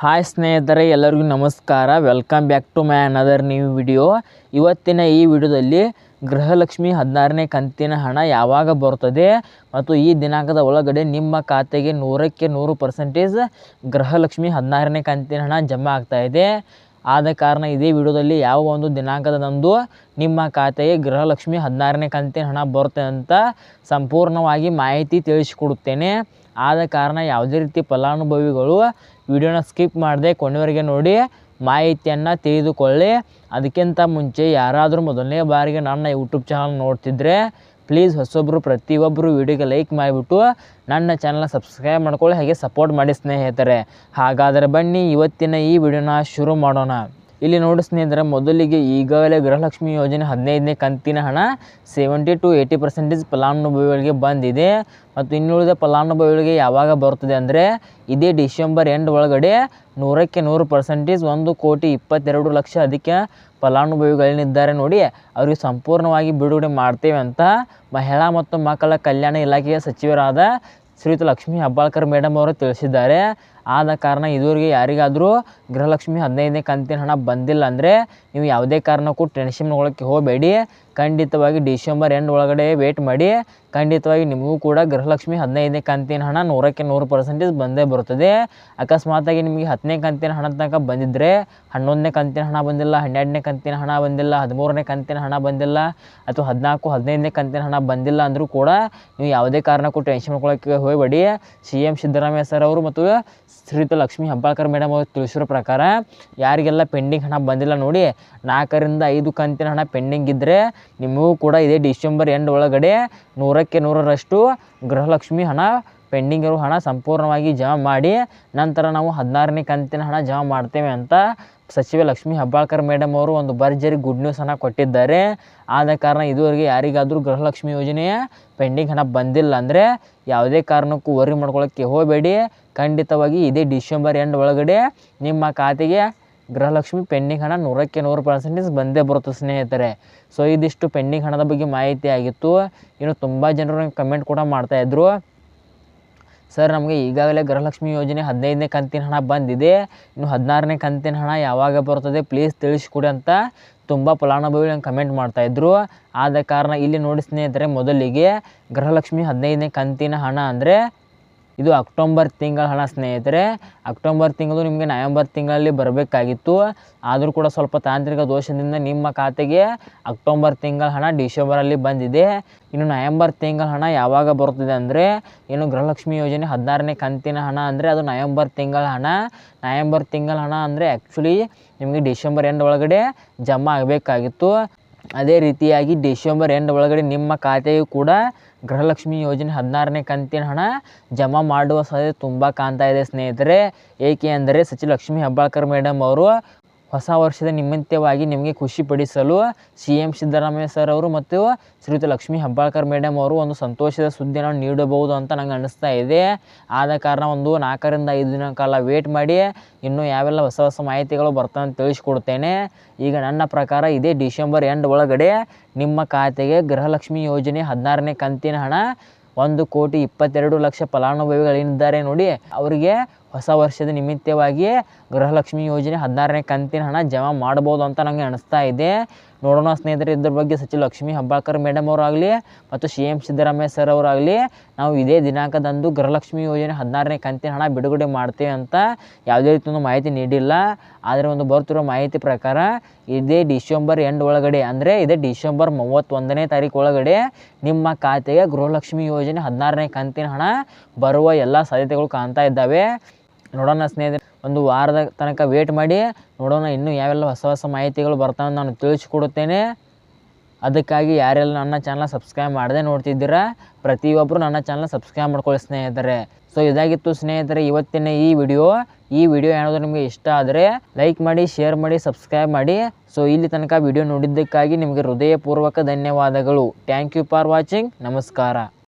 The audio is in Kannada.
ಹಾಯ್ ಸ್ನೇಹಿತರೆ, ಎಲ್ಲರಿಗೂ ನಮಸ್ಕಾರ. Welcome back to my another new video ಇವತ್ತಿನ ಈ ವಿಡಿಯೋದಲ್ಲಿ ಗೃಹಲಕ್ಷ್ಮಿ ಹದಿನಾರನೇ ಕಂತಿನ ಹಣ ಯಾವಾಗ ಬರುತ್ತದೆ ಮತ್ತು ಈ ದಿನಾಂಕದ ಒಳಗಡೆ ನಿಮ್ಮ ಖಾತೆಗೆ ನೂರಕ್ಕೆ ನೂರು ಪರ್ಸೆಂಟೇಜ್ ಗೃಹಲಕ್ಷ್ಮಿ ಹದಿನಾರನೇ ಕಂತಿನ ಹಣ ಜಮಾ ಆಗ್ತಾ ಇದೆ. ಆದ ಕಾರಣ ಇದೇ ವಿಡಿಯೋದಲ್ಲಿ ಯಾವ ಒಂದು ದಿನಾಂಕದಂದು ನಿಮ್ಮ ಖಾತೆಗೆ ಗೃಹಲಕ್ಷ್ಮಿ ಹದಿನಾರನೇ ಕಂತಿನ ಹಣ ಬರುತ್ತೆ ಅಂತ ಸಂಪೂರ್ಣವಾಗಿ ಮಾಹಿತಿ ತಿಳಿಸಿಕೊಡುತ್ತೇನೆ. ಆದ ಕಾರಣ ಯಾವುದೇ ರೀತಿ ಫಲಾನುಭವಿಗಳು ವಿಡಿಯೋನ ಸ್ಕಿಪ್ ಮಾಡದೆ ಕೊನೆವರೆಗೆ ನೋಡಿ ಮಾಹಿತಿಯನ್ನು ತಿಳಿದುಕೊಳ್ಳಿ. ಅದಕ್ಕಿಂತ ಮುಂಚೆ ಯಾರಾದರೂ ಮೊದಲನೇ ಬಾರಿಗೆ ನನ್ನ ಯೂಟ್ಯೂಬ್ ಚಾನಲ್ ನೋಡ್ತಿದ್ರೆ ಪ್ಲೀಸ್ ಹೊಸೊಬ್ಬರು ಪ್ರತಿಯೊಬ್ಬರು ವಿಡಿಯೋಗೆ ಲೈಕ್ ಮಾಡಿಬಿಟ್ಟು ನನ್ನ ಚಾನಲ್ನ ಸಬ್ಸ್ಕ್ರೈಬ್ ಮಾಡ್ಕೊಳ್ಳಿ, ಹಾಗೆ ಸಪೋರ್ಟ್ ಮಾಡಿ ಸ್ನೇಹಿತರೆ. ಹಾಗಾದರೆ ಬನ್ನಿ, ಇವತ್ತಿನ ಈ ವಿಡಿಯೋನ ಶುರು ಮಾಡೋಣ. ಇಲ್ಲಿ ನೋಡಿ ಸ್ನೇಹಿತರೆ, ಮೊದಲಿಗೆ ಈಗಾಗಲೇ ಗೃಹಲಕ್ಷ್ಮಿ ಯೋಜನೆ ಹದಿನೈದನೇ ಕಂತಿನ ಹಣ ಸೆವೆಂಟಿ ಟು ಏಯ್ಟಿ ಪರ್ಸೆಂಟೇಜ್ ಫಲಾನುಭವಿಗಳಿಗೆ ಬಂದಿದೆ. ಮತ್ತು ಇನ್ನುಳಿದ ಫಲಾನುಭವಿಗಳಿಗೆ ಯಾವಾಗ ಬರ್ತದೆ ಅಂದರೆ, ಇದೇ ಡಿಸೆಂಬರ್ ಎಂಡ್ ಒಳಗಡೆ ನೂರಕ್ಕೆ ನೂರು ಪರ್ಸೆಂಟೇಜ್ ಒಂದು ಕೋಟಿ ಇಪ್ಪತ್ತೆರಡು ಲಕ್ಷ ಅದಕ್ಕೆ ಫಲಾನುಭವಿಗಳೇನಿದ್ದಾರೆ ನೋಡಿ. ಅವರಿಗೆ ಸಂಪೂರ್ಣವಾಗಿ ಬಿಡುಗಡೆ ಮಾಡ್ತೇವೆ ಅಂತ ಮಹಿಳಾ ಮತ್ತು ಮಕ್ಕಳ ಕಲ್ಯಾಣ ಇಲಾಖೆಯ ಸಚಿವರಾದ ಶ್ರೀಯುತ ಲಕ್ಷ್ಮೀ ಹೆಬ್ಬಾಳ್ಕರ್ ಮೇಡಮ್ ಅವರು ತಿಳಿಸಿದ್ದಾರೆ. ಆದ ಕಾರಣ ಇದುವರೆಗೆ ಯಾರಿಗಾದರೂ ಗೃಹಲಕ್ಷ್ಮಿ ಹದಿನೈದನೇ ಕಂತಿನ ಹಣ ಬಂದಿಲ್ಲ ಅಂದರೆ ನೀವು ಯಾವುದೇ ಕಾರಣಕ್ಕೂ ಟೆನ್ಷನ್ ಒಳಗೆ ಹೋಗಬೇಡಿ. ಖಂಡಿತವಾಗಿ ಡಿಸೆಂಬರ್ ಎಂಡ್ ಒಳಗಡೆ ವೇಟ್ ಮಾಡಿ. ಖಂಡಿತವಾಗಿ ನಿಮಗೂ ಕೂಡ ಗೃಹಲಕ್ಷ್ಮಿ ಹದಿನೈದನೇ ಕಂತಿನ ಹಣ ನೂರಕ್ಕೆ ನೂರು ಪರ್ಸೆಂಟೇಜ್ ಬಂದೇ ಬರುತ್ತದೆ. ಅಕಸ್ಮಾತಾಗಿ ನಿಮಗೆ ಹತ್ತನೇ ಕಂತಿನ ಹಣ ತನಕ ಬಂದಿದ್ದರೆ ಹನ್ನೊಂದನೇ ಕಂತಿನ ಹಣ ಬಂದಿಲ್ಲ, ಹನ್ನೆರಡನೇ ಕಂತಿನ ಹಣ ಬಂದಿಲ್ಲ, ಹದಿಮೂರನೇ ಕಂತಿನ ಹಣ ಬಂದಿಲ್ಲ ಅಥವಾ ಹದಿನಾಲ್ಕು, ಹದಿನೈದನೇ ಕಂತಿನ ಹಣ ಬಂದಿಲ್ಲ ಅಂದರೂ ಕೂಡ ನೀವು ಯಾವುದೇ ಕಾರಣಕ್ಕೂ ಟೆನ್ಷನ್ ಕೊಳಕ್ಕೆ ಹೋಗಬೇಡಿ. ಸಿ ಎಂ ಸಿದ್ದರಾಮಯ್ಯ ಸರ್ ಅವರು ಮತ್ತು ಶ್ರೀಯುತ ಲಕ್ಷ್ಮೀ ಹೆಬ್ಬಾಳ್ಕರ್ ಮೇಡಮ್ ಅವರು ತಿಳಿಸಿರೋ ಪ್ರಕಾರ ಯಾರಿಗೆಲ್ಲ ಪೆಂಡಿಂಗ್ ಹಣ ಬಂದಿಲ್ಲ ನೋಡಿ ನಾಲ್ಕರಿಂದ ಐದು ಕಂತಿನ ಹಣ ಪೆಂಡಿಂಗ್ ಇದ್ದರೆ ನಿಮಗೂ ಕೂಡ ಇದೇ ಡಿಸೆಂಬರ್ ಎಂಡ್ ಒಳಗಡೆ ನೂರಕ್ಕೆ ನೂರರಷ್ಟು ಗೃಹಲಕ್ಷ್ಮಿ ಹಣ ಪೆಂಡಿಂಗ್ ಇರೋ ಹಣ ಸಂಪೂರ್ಣವಾಗಿ ಜಮಾ ಮಾಡಿ, ನಂತರ ನಾವು ಹದಿನಾರನೇ ಕಂತಿನ ಹಣ ಜಮಾ ಮಾಡ್ತೇವೆ ಅಂತ ಸಚಿವ ಲಕ್ಷ್ಮೀ ಹೆಬ್ಬಾಳ್ಕರ್ ಮೇಡಮ್ ಅವರು ಒಂದು ಭರ್ಜರಿ ಗುಡ್ ನ್ಯೂಸನ್ನು ಕೊಟ್ಟಿದ್ದಾರೆ. ಆದ ಕಾರಣ ಇದುವರೆಗೆ ಯಾರಿಗಾದರೂ ಗೃಹಲಕ್ಷ್ಮಿ ಯೋಜನೆಯ ಪೆಂಡಿಂಗ್ ಹಣ ಬಂದಿಲ್ಲ ಅಂದರೆ ಯಾವುದೇ ಕಾರಣಕ್ಕೂ ವರಿ ಮಾಡ್ಕೊಳ್ಳೋಕ್ಕೆ ಹೋಗಬೇಡಿ. ಖಂಡಿತವಾಗಿ ಇದೇ ಡಿಸೆಂಬರ್ ಎಂಡ್ ಒಳಗಡೆ ನಿಮ್ಮ ಖಾತೆಗೆ ಗೃಹಲಕ್ಷ್ಮಿ ಪೆಂಡಿಂಗ್ ಹಣ ನೂರಕ್ಕೆ ನೂರು ಪರ್ಸೆಂಟೇಜ್ ಬಂದೇ ಬರುತ್ತೆ ಸ್ನೇಹಿತರೆ. ಸೊ ಇದಿಷ್ಟು ಪೆಂಡಿಂಗ್ ಹಣದ ಬಗ್ಗೆ ಮಾಹಿತಿ ಆಗಿತ್ತು. ಇನ್ನು ತುಂಬ ಜನರು ಕಮೆಂಟ್ ಕೂಡ ಮಾಡ್ತಾಯಿದ್ರು ಸರ್, ನಮಗೆ ಈಗಾಗಲೇ ಗೃಹಲಕ್ಷ್ಮಿ ಯೋಜನೆ ಹದಿನೈದನೇ ಕಂತಿನ ಹಣ ಬಂದಿದೆ. ಇನ್ನು ಹದಿನಾರನೇ ಕಂತಿನ ಹಣ ಯಾವಾಗ ಬರ್ತದೆ ಪ್ಲೀಸ್ ತಿಳಿಸ್ಕೊಡಿ ಅಂತ ತುಂಬ ಫಲಾನುಭವಿಗಳು ನಂಗೆ ಕಮೆಂಟ್ ಮಾಡ್ತಾಯಿದ್ರು ಆದ ಕಾರಣ ಇಲ್ಲಿ ನೋಡಿ ಸ್ನೇಹಿತರೆ, ಮೊದಲಿಗೆ ಗೃಹಲಕ್ಷ್ಮಿ ಹದಿನೈದನೇ ಕಂತಿನ ಹಣ ಅಂದರೆ ಇದು ಅಕ್ಟೋಬರ್ ತಿಂಗಳ ಹಣ, ಸ್ನೇಹಿತರೆ. ಅಕ್ಟೋಂಬರ್ ತಿಂಗಳು ನಿಮಗೆ ನವೆಂಬರ್ ತಿಂಗಳಲ್ಲಿ ಬರಬೇಕಾಗಿತ್ತು. ಆದರೂ ಕೂಡ ಸ್ವಲ್ಪ ತಾಂತ್ರಿಕ ದೋಷದಿಂದ ನಿಮ್ಮ ಖಾತೆಗೆ ಅಕ್ಟೋಬರ್ ತಿಂಗಳ ಹಣ ಡಿಸೆಂಬರಲ್ಲಿ ಬಂದಿದೆ. ಇನ್ನು ನವೆಂಬರ್ ತಿಂಗಳ ಹಣ ಯಾವಾಗ ಬರುತ್ತಿದೆ ಅಂದರೆ, ಏನು ಗೃಹಲಕ್ಷ್ಮಿ ಯೋಜನೆ ಹದಿನಾರನೇ ಕಂತಿನ ಹಣ ಅಂದರೆ ಅದು ನವೆಂಬರ್ ತಿಂಗಳ ಹಣ. ನವೆಂಬರ್ ತಿಂಗಳ ಹಣ ಅಂದರೆ ಆ್ಯಕ್ಚುಲಿ ನಿಮಗೆ ಡಿಸೆಂಬರ್ ಎಂಡ್ ಒಳಗಡೆ ಜಮಾ ಆಗಬೇಕಾಗಿತ್ತು. ಅದೇ ರೀತಿಯಾಗಿ ಡಿಸೆಂಬರ್ ಎಂಡ್ ಒಳಗಡೆ ನಿಮ್ಮ ಖಾತೆಯು ಕೂಡ ಗೃಹಲಕ್ಷ್ಮಿ ಯೋಜನೆ ಹದಿನಾರನೇ ಕಂತಿನ ಹಣ ಜಮಾ ಮಾಡುವ ಸಾಧ್ಯತೆ ತುಂಬ ಕಾಣ್ತಾ ಇದೆ ಸ್ನೇಹಿತರೆ. ಏಕೆ ಅಂದರೆ ಸಚಿವ ಲಕ್ಷ್ಮೀ ಹೆಬ್ಬಾಳ್ಕರ್ ಮೇಡಮ್ ಅವರು ಹೊಸ ವರ್ಷದ ನಿಮಿತ್ತವಾಗಿ ನಿಮಗೆ ಖುಷಿಪಡಿಸಲು ಸಿ ಎಂ ಸಿದ್ದರಾಮಯ್ಯ ಸರ್ ಅವರು ಮತ್ತು ಶ್ರೀಯುತ ಲಕ್ಷ್ಮೀ ಹೆಬ್ಬಾಳ್ಕರ್ ಮೇಡಮ್ ಅವರು ಒಂದು ಸಂತೋಷದ ಸುದ್ದಿಯನ್ನು ನೀಡಬಹುದು ಅಂತ ನಂಗೆ ಅನ್ನಿಸ್ತಾ ಇದೆ. ಆದ ಕಾರಣ ಒಂದು ನಾಲ್ಕರಿಂದ ಐದು ದಿನ ಕಾಲ ವೇಟ್ ಮಾಡಿ ಇನ್ನೂ ಯಾವೆಲ್ಲ ಹೊಸ ಹೊಸ ಮಾಹಿತಿಗಳು ಬರ್ತವೆ ಅಂತ ತಿಳಿಸ್ಕೊಡ್ತೇನೆ. ಈಗ ನನ್ನ ಪ್ರಕಾರ ಇದೇ ಡಿಸೆಂಬರ್ ಎಂಡ್ ಒಳಗಡೆ ನಿಮ್ಮ ಖಾತೆಗೆ ಗೃಹಲಕ್ಷ್ಮಿ ಯೋಜನೆ ಹದಿನಾರನೇ ಕಂತಿನ ಹಣ ಒಂದು ಕೋಟಿ ಇಪ್ಪತ್ತೆರಡು ಲಕ್ಷ ಫಲಾನುಭವಿಗಳೇನಿದ್ದಾರೆ ನೋಡಿ, ಅವರಿಗೆ ಹೊಸ ವರ್ಷದ ನಿಮಿತ್ತವಾಗಿ ಗೃಹಲಕ್ಷ್ಮಿ ಯೋಜನೆ ಹದಿನಾರನೇ ಕಂತಿನ ಹಣ ಜಮಾ ಮಾಡ್ಬೋದು ಅಂತ ನನಗೆ ಅನಿಸ್ತಾ ಇದೆ. ನೋಡೋಣ ಸ್ನೇಹಿತರೆ, ಇದ್ರ ಬಗ್ಗೆ ಸಚಿವ ಲಕ್ಷ್ಮೀ ಹಬ್ಬಾಳ್ಕರ್ ಮೇಡಮ್ ಅವರಾಗಲಿ ಮತ್ತು ಸಿ ಎಂ ಸಿದ್ದರಾಮಯ್ಯ ಸರ್ ಅವರಾಗಲಿ ನಾವು ಇದೇ ದಿನಾಂಕದಂದು ಗೃಹಲಕ್ಷ್ಮಿ ಯೋಜನೆ ಹದಿನಾರನೇ ಕಂತಿನ ಹಣ ಬಿಡುಗಡೆ ಮಾಡ್ತೇವೆ ಅಂತ ಯಾವುದೇ ರೀತಿ ಒಂದು ಮಾಹಿತಿ ನೀಡಿಲ್ಲ. ಆದರೆ ಒಂದು ಬರ್ತಿರೋ ಮಾಹಿತಿ ಪ್ರಕಾರ ಇದೇ ಡಿಸೆಂಬರ್ ಎಂಡ್ ಒಳಗಡೆ ಅಂದರೆ ಇದೇ ಡಿಸೆಂಬರ್ ಮೂವತ್ತೊಂದನೇ ತಾರೀಕು ಒಳಗಡೆ ನಿಮ್ಮ ಖಾತೆಗೆ ಗೃಹಲಕ್ಷ್ಮಿ ಯೋಜನೆ ಹದಿನಾರನೇ ಕಂತಿನ ಹಣ ಬರುವ ಎಲ್ಲ ಸಾಧ್ಯತೆಗಳು ಕಾಣ್ತಾ ಇದ್ದಾವೆ. ನೋಡೋಣ ಸ್ನೇಹಿತರೆ, ಒಂದು ವಾರದ ತನಕ ವೇಟ್ ಮಾಡಿ ನೋಡೋಣ ಇನ್ನೂ ಯಾವೆಲ್ಲ ಹೊಸ ಹೊಸ ಮಾಹಿತಿಗಳು ಬರ್ತಾವೆ ನಾನು ತಿಳಿಸ್ಕೊಡುತ್ತೇನೆ. ಅದಕ್ಕಾಗಿ ಯಾರೆಲ್ಲ ನನ್ನ ಚಾನಲ್ ಸಬ್ಸ್ಕ್ರೈಬ್ ಮಾಡದೆ ನೋಡ್ತಿದ್ದೀರಾ ಪ್ರತಿಯೊಬ್ಬರು ನನ್ನ ಚಾನಲ್ ಸಬ್ಸ್ಕ್ರೈಬ್ ಮಾಡ್ಕೊಳ್ಳಿ ಸ್ನೇಹಿತರೆ. ಸೊ ಇದಾಗಿತ್ತು ಸ್ನೇಹಿತರೆ, ಇವತ್ತಿನ ಈ ವಿಡಿಯೋ ಈ ವಿಡಿಯೋ ಏನಾದರೂ ನಿಮಗೆ ಇಷ್ಟ ಆದರೆ ಲೈಕ್ ಮಾಡಿ ಶೇರ್ ಮಾಡಿ ಸಬ್ಸ್ಕ್ರೈಬ್ ಮಾಡಿ. ಸೊ ಇಲ್ಲಿ ತನಕ ವಿಡಿಯೋ ನೋಡಿದ್ದಕ್ಕಾಗಿ ನಿಮಗೆ ಹೃದಯಪೂರ್ವಕ ಧನ್ಯವಾದಗಳು. ಥ್ಯಾಂಕ್ ಯು ಫಾರ್ ವಾಚಿಂಗ್ ನಮಸ್ಕಾರ.